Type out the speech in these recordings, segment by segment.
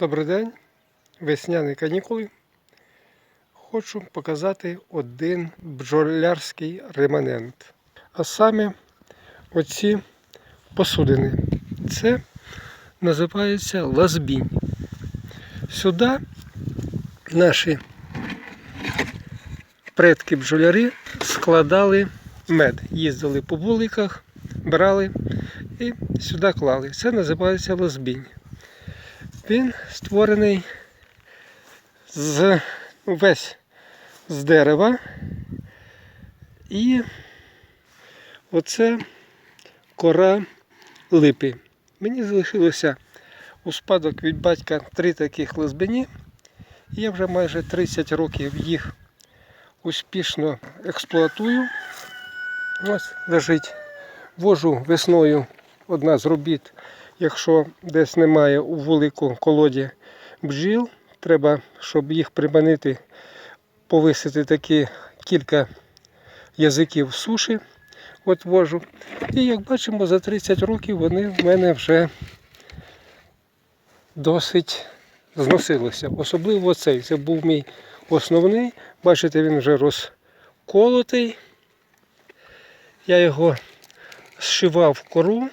Добрий день, весняні канікули. Хочу показати один бджолярський реманент. А саме оці посудини. Це називається лазбінь. Сюди наші предки бджоляри складали мед. Їздили по вуликах, брали і сюди клали. Це називається лазбінь. Він створений з весь з дерева. І оце кора липи. Мені залишилося у спадок від батька три таких лазбині. І я вже майже 30 років їх успішно експлуатую. Ось лежить. Вожу весною одна з робіт. Якщо десь немає у вулику колоді бджіл, треба, щоб їх приманити, повисити такі кілька язиків суші. От вожу. І як бачимо, за 30 років вони в мене вже досить зносилися. Особливо цей. Це був мій основний. Бачите, він вже розколотий. Я його зшивав в кору.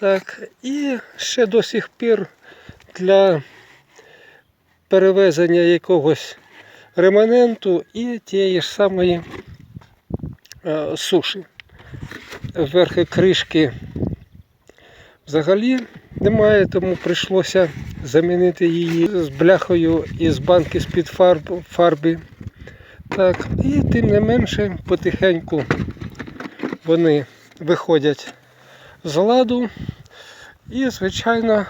Так, і ще до сих пір для перевезення якогось реманенту і тієї ж самої е, суші. Верхи кришки взагалі немає, тому прийшлося замінити її з бляхою із банки з-під фарб, фарби. Так, і тим не менше потихеньку вони виходять з ладу. І, звичайно,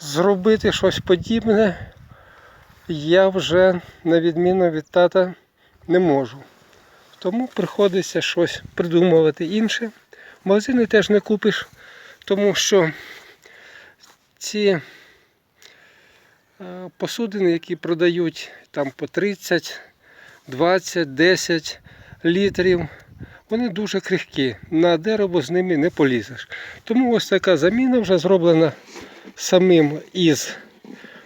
зробити щось подібне я вже, на відміну від тата, не можу. Тому приходиться щось придумувати інше. Магазини теж не купиш, тому що ці е, посудини, які продають там по 30, 20, 10 літрів, вони дуже крихкі. На дерево з ними не полізеш. Тому ось така заміна вже зроблена самим із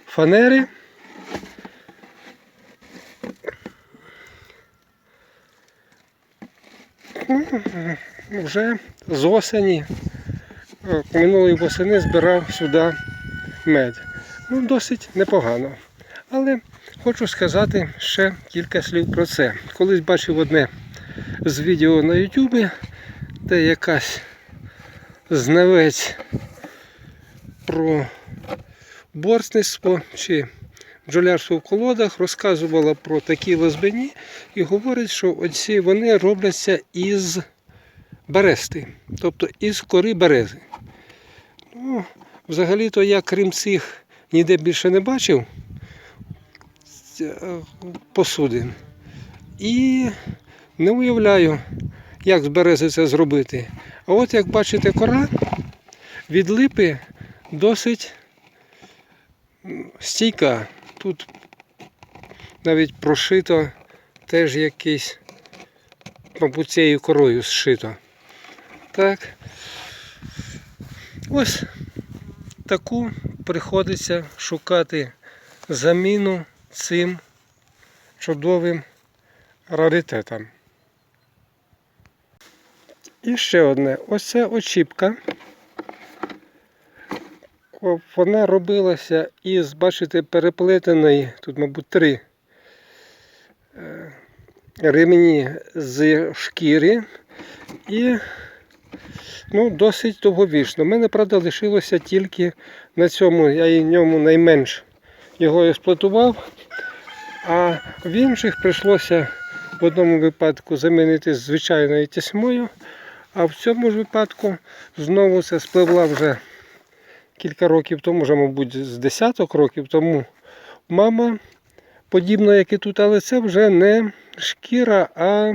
фанери. Ну, Вже з осені, е, минулої восени збирав сюди мед. Ну, досить непогано. Але хочу сказати ще кілька слів про це. Колись бачив одне з відео на Ютубі, де якась знавець про борсництво чи бджолярство в колодах розказувала про такі лозбині і говорить, що оці вони робляться із берести, тобто із кори берези. Ну, Взагалі-то я, крім цих, ніде більше не бачив е, посудин. І не уявляю, як з берези це зробити. А от як бачите, кора від липи досить стійка. Тут навіть прошито теж якийсь, мабуть, цією корою зшито. Так. Ось таку приходиться шукати заміну цим чудовим раритетам. І ще одне. Ось очіпка. Вона робилася із, бачите, переплетеної, тут, мабуть, три е, ремені з шкіри і ну, досить довговічно. У мене, правда, лишилося тільки на цьому, я і ньому найменш його експлуатував, а в інших прийшлося в одному випадку замінити звичайною тісьмою, а в цьому ж випадку знову це спливла вже кілька років тому, вже, мабуть, з десяток років тому мама, подібна, як і тут, але це вже не шкіра, а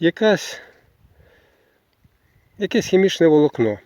якась, якесь хімічне волокно.